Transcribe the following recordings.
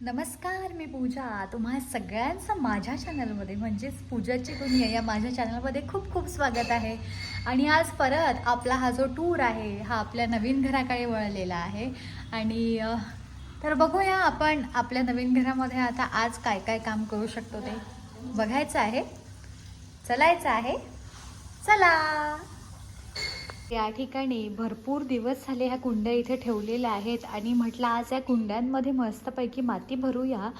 नमस्कार मी पूजा. तुम्हा सगळ्यांचं माझ्या चॅनलमध्ये म्हणजेच पूजाची दुनिया या माझ्या चॅनलमध्ये खूप खूप स्वागत आहे. आणि आज परत आपला हा जो टूर आहे हा आपल्या नवीन घराकडे वळलेला आहे. आणि तर बघूया आपण आपल्या नवीन घरामध्ये आता आज काय काय काम करू शकतो ते. बघायचं आहे? चलायचं आहे? चला! या ठिकाणी भरपूर दिवस झाले ह्या कुंड्या इथे ठेवलेल्या आहेत आणि म्हटलं आज या कुंड्यांमध्ये मस्तपैकी माती भरूया.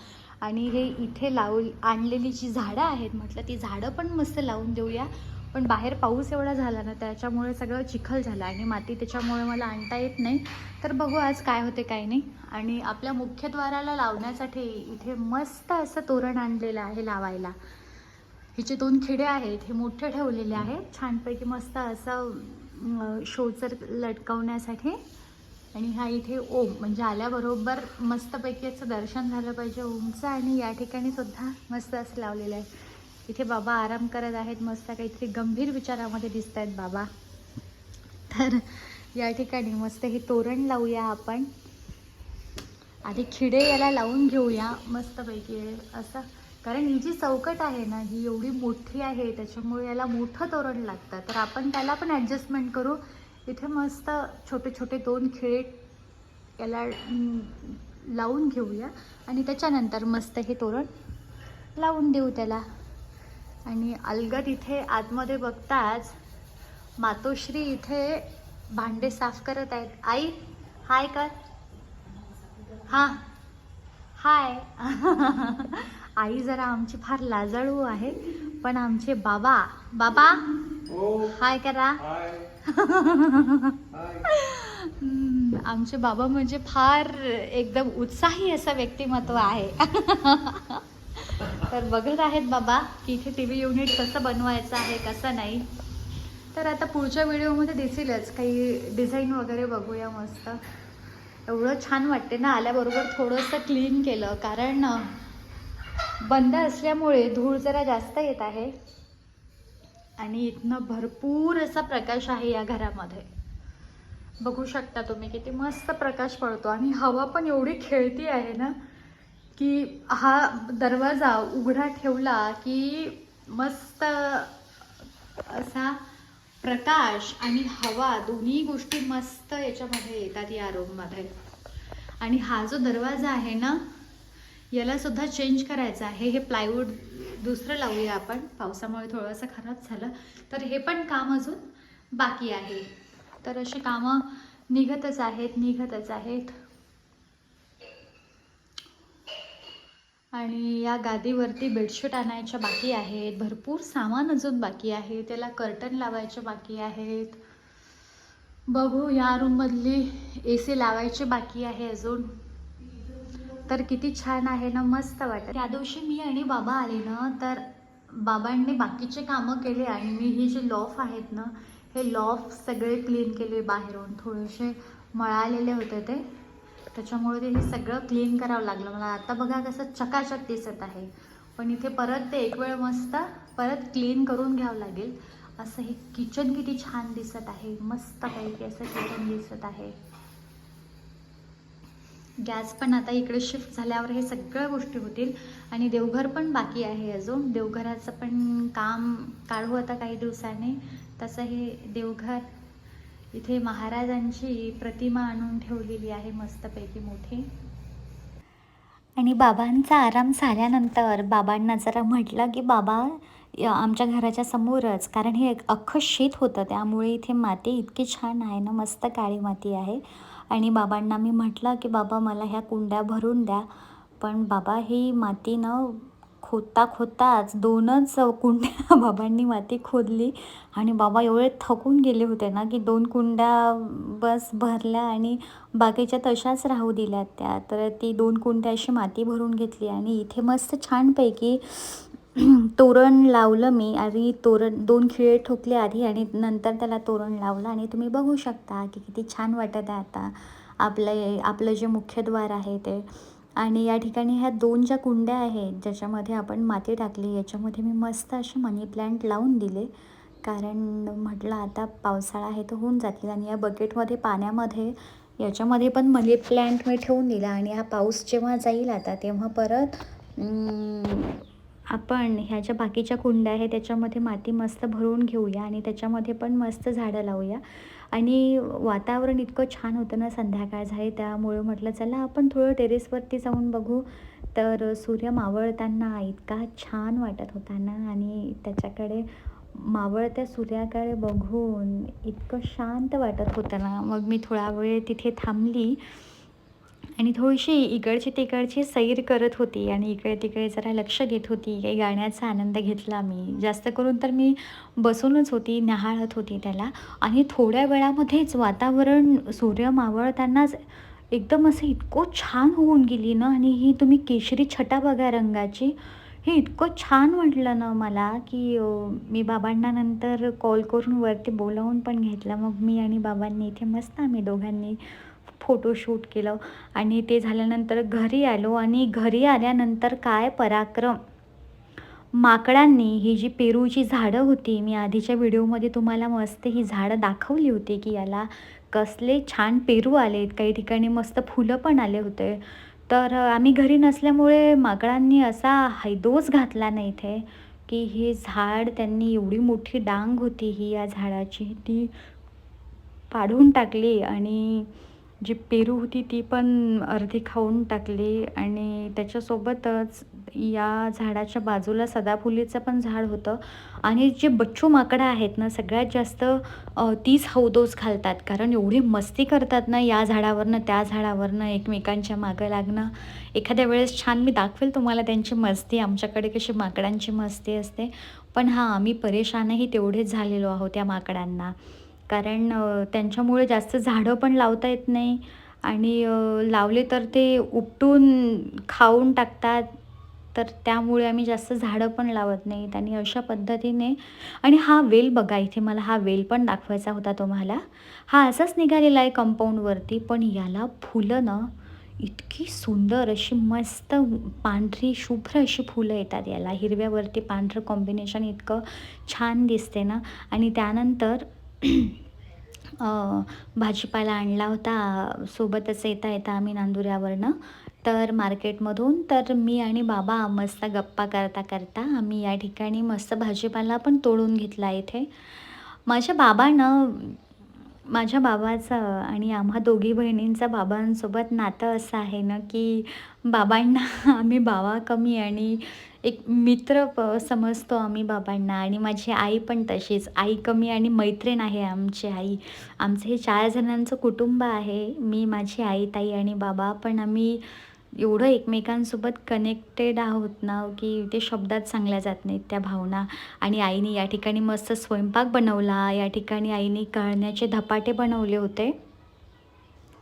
आणि हे इथे लावू आणलेली जी झाडं आहेत म्हटलं ती झाडं पण मस्त लावून देऊया. पण बाहेर पाऊस एवढा झाला ना त्याच्यामुळे सगळं चिखल झालं आणि माती त्याच्यामुळे मला आणता येत नाही. तर बघू आज काय होते काय नाही. आणि आपल्या मुख्यद्वाराला लावण्यासाठी इथे मस्त असं तोरण आणलेलं आहे लावायला. हिचे दोन खिडे आहेत हे मोठे ठेवलेले आहेत. छानपैकी मस्त असं शोचर लटकवण्यासाठी. आणि हा इथे ओम म्हणजे आल्याबरोबर मस्तपैकी याचं दर्शन झालं पाहिजे ओमचं. आणि या ठिकाणी सुद्धा मस्त असं लावलेलं आहे. इथे बाबा आराम करत आहेत मस्त काहीतरी गंभीर विचारामध्ये दिसत आहेत बाबा. तर या ठिकाणी मस्त हे तोरण लावूया आपण. आधी खिडे याला लावून घेऊया. मस्तपैकी असं. कारण ही जी चौकट आहे ना ही एवढी मोठी आहे त्याच्यामुळे याला मोठं तोरण लागतं. तर आपण त्याला पण ॲडजस्टमेंट करू. इथे मस्त छोटे छोटे दोन खिळे याला लावून घेऊया. आणि त्याच्यानंतर मस्त हे तोरण लावून देऊ त्याला. आणि अलगद इथे आतमध्ये बघताच मातोश्री इथे भांडे साफ करत आहेत. आई हाय कर हां. हाय. आई जरा आमची फार लाजाळू आहे पण आमचे बाबा बाबा हाय करा. आमचे बाबा म्हणजे फार एकदम उत्साही असं व्यक्तिमत्व आहे. तर बघत आहेत बाबा की इथे टी व्ही युनिट कसं बनवायचं आहे कसं नाही. तर आता पुढच्या व्हिडिओमध्ये दिसेलच काही डिझाईन वगैरे बघूया मस्त. एवढं छान वाटते ना आल्याबरोबर थोडंसं क्लीन केलं कारण बंद असल्यामुळे धूळ जरा जास्त येत आहे. आणि इथनं भरपूर असा प्रकाश आहे या घरामध्ये. बघू शकता तुम्ही किती मस्त प्रकाश पडतो आणि हवा पण एवढी खेळती आहे ना की हा दरवाजा उघडा ठेवला की मस्त असा प्रकाश आणि हवा दोन्ही गोष्टी मस्त याच्यामध्ये येतात या रूममध्ये आणि हा जो दरवाजा आहे ना याला सुद्धा चेंज करायचं आहे. हे प्लायवूड दुसरं लावूया आपण. पावसामुळे थोडंसं खराब झालं. तर हे पण काम अजून बाकी आहे. तर अशी कामं निघतच आहेत निघतच आहेत. आणि या गादीवरती बेडशीट आणायच्या बाकी आहेत. भरपूर सामान अजून बाकी आहे. त्याला कर्टन लावायचे बाकी आहेत. बघू या रूममधली ए सी लावायची बाकी आहे अजून. तर किती छान आहे ना मस्त वाटत. त्या दिवशी मी आणि बाबा आले ना तर बाबांनी बाकीचे कामं केले आणि मी ही जे लॉफ आहेत ना हे लॉफ सगळे क्लीन केले बाहेरून. थोडेसे मळालेले होते ते. त्याच्यामुळे ते हे सगळं क्लीन करावं लागलं. मला आता बघा कसं चकाचक दिसत आहे. पण इथे परत ते एक वेळ मस्त परत क्लीन करून घ्यावं लागेल. असं हे किचन किती छान दिसत आहे. मस्त पैकी असं किचन दिसत आहे. गॅस पण आता इकडे शिफ्ट झाल्यावर हे सगळ्या गोष्टी होतील. आणि देवघर पण बाकी आहे अजून. देवघराचं पण काम काढू आता काही दिवसांनी. तसं हे देवघर इथे महाराजांची प्रतिमा आणून ठेवलेली आहे मस्तपैकी मोठी. आणि बाबांचा आराम झाल्यानंतर बाबांना जरा म्हटलं की बाबा आमच्या घराच्या समोरच. कारण हे अख्खं शेत होतं. त्यामुळे इथे माती इतकी छान आहे ना मस्त काळी माती आहे. आणि बाबांना मी म्हटलं की बाबा मला ह्या कुंड्या भरून द्या. पण बाबा ही माती ना खोदता खोदताच दोनच कुंड्या बाबांनी माती खोदली आणि बाबा एवढे थकून गेले होते ना की दोन कुंड्या बस भरल्या आणि बाकीच्या तशाच राहू दिल्या त्या. तर ती दोन कुंड्या अशी माती भरून घेतली आणि इथे मस्त छानपैकी तोरण लावलं मी आणि तोरण दोन खिळे ठोकले आधी आणि नंतर त्याला तोरण लावलं आणि तुम्ही बघू शकता की किती छान वाटत आहे आता आपलं आपलं जे मुख्यद्वार आहे ते. आणि या ठिकाणी ह्या दोन ज्या कुंड्या आहेत ज्याच्यामध्ये आपण माती टाकली याच्यामध्ये मी मस्त असे मनी प्लॅन्ट लावून दिले. कारण म्हटलं आता पावसाळा आहे तर होऊन जातील आणि या बकेटमध्ये पाण्यामध्ये याच्यामध्ये पण मनी प्लॅन्ट मी ठेवून दिला आणि हा पाऊस जेव्हा जाईल आता तेव्हा परत आपण ह्या ज्या बाकीच्या कुंड्या आहे त्याच्यामध्ये माती मस्त भरून घेऊया आणि त्याच्यामध्ये पण मस्त झाडं लावूया. आणि वातावरण इतकं छान होतं ना संध्याकाळ झाली त्यामुळे म्हटलं चला आपण थोडं टेरेसवरती जाऊन बघू. तर सूर्य मावळताना इतका छान वाटत होता ना आणि त्याच्याकडे मावळत्या सूर्याकडे बघून इतकं शांत वाटत होतं ना. मग मी थोडा वेळ तिथे थांबली. आणि थोडीशी इकडची तिकडची सैर करत होती आणि इकडे तिकडे जरा लक्ष देत होती. काही गाण्याचा आनंद घेतला मी. जास्त करून तर मी बसूनच होती न्याहाळत होती त्याला. आणि थोड्या वेळामध्येच वातावरण सूर्य मावळतानाच एकदम असं इतकं छान होऊन गेली ना. आणि ही तुम्ही केशरी छटा बघा रंगाची. हे इतकं छान वाटलं ना मला की मी बाबांना नंतर कॉल करून वरती बोलावून पण घेतलं. मग मी आणि बाबांनी इथे मस्त आम्ही दोघांनी फोटोशूट केलं. आणि ते झाल्यानंतर घरी आलो आणि घरी आल्यानंतर काय पराक्रम? माकडांनी ही जी पेरूची झाडं होती मी आधीच्या व्हिडिओमध्ये तुम्हाला मस्त ही झाडं दाखवली होती की याला कसले छान पेरू आलेत. काही ठिकाणी मस्त फुलं पण आले होते. तर आम्ही घरी नसल्यामुळे माकडांनी असा हैदोस घातला नाही इथे की हे झाड त्यांनी एवढी मोठी डांग होती ही या झाडाची ती पाडून टाकली आणि जी पेरू होती ती पण अर्धी खाऊन टाकली आणि त्याच्यासोबतच या झाडाच्या बाजूला सदाफुलीचं पण झाड होतं. आणि जे बच्चू माकडं आहेत ना सगळ्यात जास्त तीच हौदोस घालतात. कारण एवढी मस्ती करतात ना या झाडावरनं त्या झाडावरनं एकमेकांच्या मागं लागणं. एखाद्या वेळेस छान मी दाखवेल तुम्हाला त्यांची मस्ती आमच्याकडे कशी माकडांची मस्ती असते. पण हां आम्ही परेशानही तेवढेच झालेलो आहोत त्या माकडांना. कारण त्यांच्यामुळे जास्त झाडं पण लावता येत नाही आणि लावले तर ते उपटून खाऊन टाकतात. तर त्यामुळे आम्ही जास्त झाडं पण लावत नाहीत आणि अशा पद्धतीने आणि हा वेल बघा इथे मला हा वेल पण दाखवायचा होता तुम्हाला. हा असाच निघालेला आहे कंपाऊंडवरती पण याला फुलं ना इतकी सुंदर अशी मस्त पांढरी शुभ्र अशी फुलं येतात याला. हिरव्यावरती पांढरं कॉम्बिनेशन इतकं छान दिसते ना. आणि त्यानंतर भाजीपाला आणला होता. सोबतच येता येता आम्ही नांदुऱ्यावरनं. तर मार्केटमधून तर मी आणि बाबा मस्त गप्पा करता करता आम्ही या ठिकाणी मस्त भाजीपाला पण तोडून घेतला इथे. माझ्या बाबानं माझ्या बाबाचं आणि आम्हा दोघी बहिणींचं बाबांसोबत नातं असं आहे ना की बाबांना आम्ही बाबा कमी आणि एक मित्र प समजतो आम्ही बाबांना आणि माझी आई पण तशीच. आई कमी आणि मैत्रीण आहे आमची आई. आमचं हे चार जणांचं कुटुंब आहे. मी माझी आई ताई आणि बाबा पण आम्ही एवढं एकमेकांसोबत कनेक्टेड आहोत ना की ते शब्दात सांगल्या जात नाहीत त्या भावना. आणि आईने या ठिकाणी मस्त स्वयंपाक बनवला. या ठिकाणी आईने कळण्याचे धपाटे बनवले होते.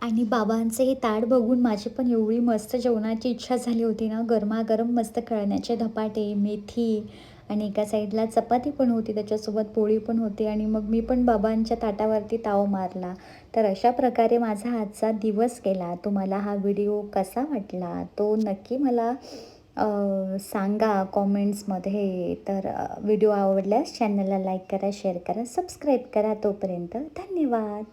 आणि बाबांचे हे ताट बघून माझी पण एवढी मस्त जेवणाची इच्छा झाली होती ना. गरमागरम मस्त कळण्याचे धपाटे मेथी आणि एका साईडला चपाती पण होती त्याच्यासोबत पोळी पण होती आणि मग मी पण बाबांच्या ताटावरती ताव मारला. तर अशा प्रकारे माझा आजचा दिवस गेला. तुम्हाला हा व्हिडिओ कसा वाटला तो नक्की मला सांगा कॉमेंट्समध्ये. तर व्हिडिओ आवडल्यास चॅनलला लाईक करा शेअर करा सबस्क्राईब करा तोपर्यंत धन्यवाद.